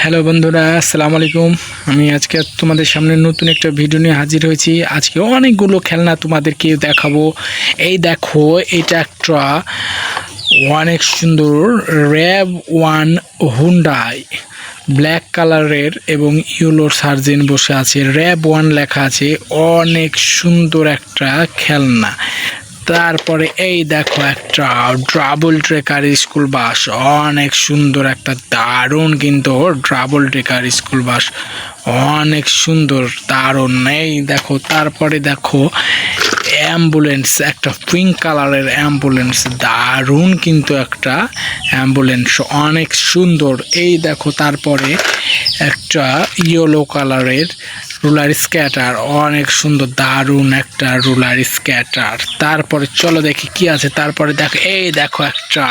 Hello বন্ধুরা, আসসালামু আলাইকুম। আমি আজকে তোমাদের সামনে নতুন একটা ভিডিও নিয়ে হাজির হয়েছি। আজকে অনেকগুলো খেলনা তোমাদেরকে দেখাবো। এই দেখো, এটা একটা অনেক সুন্দর র্যাব ওয়ান হুন্ডাই। ব্ল্যাক কালারের এবং ইউলোর সার্জেন বসে আছে। র্যাব ওয়ান লেখা আছে, অনেক সুন্দর একটা খেলনা। তারপরে এই দেখো একটা ড্রাবল ট্রেকার স্কুল বাস অনেক সুন্দর একটা দারুণ কিন্তু ড্রাবল ট্রেকার স্কুল বাস অনেক সুন্দর, দারুণ। এই দেখো, তারপরে দেখো অ্যাম্বুলেন্স একটা পিঙ্ক কালারের অ্যাম্বুলেন্স দারুণ কিন্তু একটা অ্যাম্বুলেন্স অনেক সুন্দর। এই দেখো, তারপরে একটা ইয়েলো কালারের রুলার স্ক্যাটার অনেক সুন্দর, দারুণ একটা রুলার স্ক্যাটার তারপরে চলো দেখি কি আছে, তারপরে দেখো, এই দেখো একটা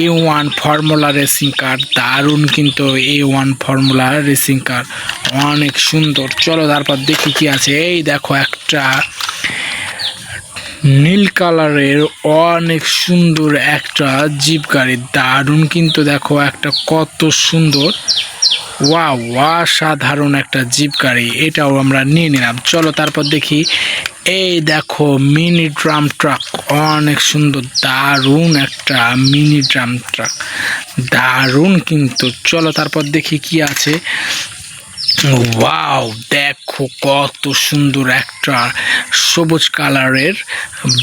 A one formula racing car দারুণ কিন্তু A one formula racing car অনেক সুন্দর। চলো তারপর দেখি কি আছে, এই দেখো একটা নীল কালারের অনেক সুন্দর একটা জিপ গাড়ি, দারুণ কিন্তু দেখো একটা, কত সুন্দর। ওয়া সাধারণ একটা জিপ গাড়ি, এটাও আমরা নিয়ে নিলাম। চলো তারপর দেখি। এই দেখো, মিনি ড্রাম ট্রাক, অনেক সুন্দর, দারুণ একটা মিনি ড্রাম ট্রাক, দারুণ কিন্তু। চলো তারপর দেখি কি আছে। ওয়াও, দেখো কত সুন্দর একটা সবুজ কালারের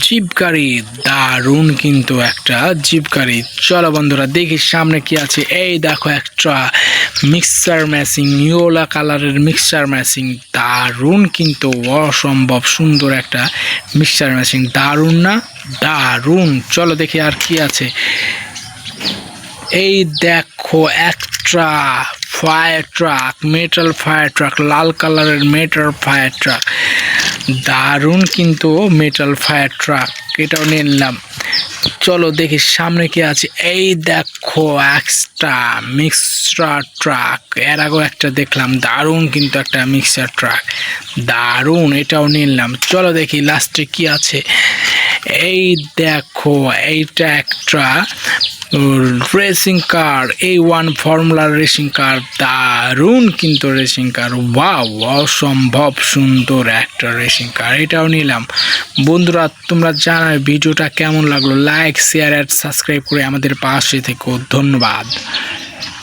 জিপ গাড়ি দারুণ কিন্তু একটা জিপ গাড়ি চলো বন্ধুরা, দেখি সামনে কি আছে। এই দেখো একটা মিক্সার মেশিন ইয়োলা কালারের মিক্সার মেশিন দারুণ কিন্তু অসম্ভব সুন্দর একটা মিক্সার মেশিন দারুণ না? দারুণ। চলো দেখি আর কি আছে। এই দেখো একটা fire truck metal fire truck লাল কালারের মেটাল ফায়ার ট্রাক দারুণ কিন্তু মেটাল ফায়ার ট্রাক এটাও নিলাম। চলো দেখি সামনে কি আছে। এই দেখো একটা মিক্সার ট্রাক এর আগেও একটা দেখলাম, দারুণ কিন্তু একটা মিক্সার ট্রাক দারুণ, এটাও নিলাম। চলো দেখি লাস্টে কি আছে। এই দেখো, এইটা একটা রেসিং কার এই ওয়ান ফর্মুলার রেসিং কার দারুণ কিন্তু রেসিং কার ওয়াও অসম্ভব সুন্দর একটা রেসিং কার এটাও নিলাম। বন্ধুরা, তোমরা জানাবে ভিডিওটা কেমন লাগল। লাইক শেয়ার অ্যাড সাবস্ক্রাইব করে আমাদের পাশে থেকো। ধন্যবাদ।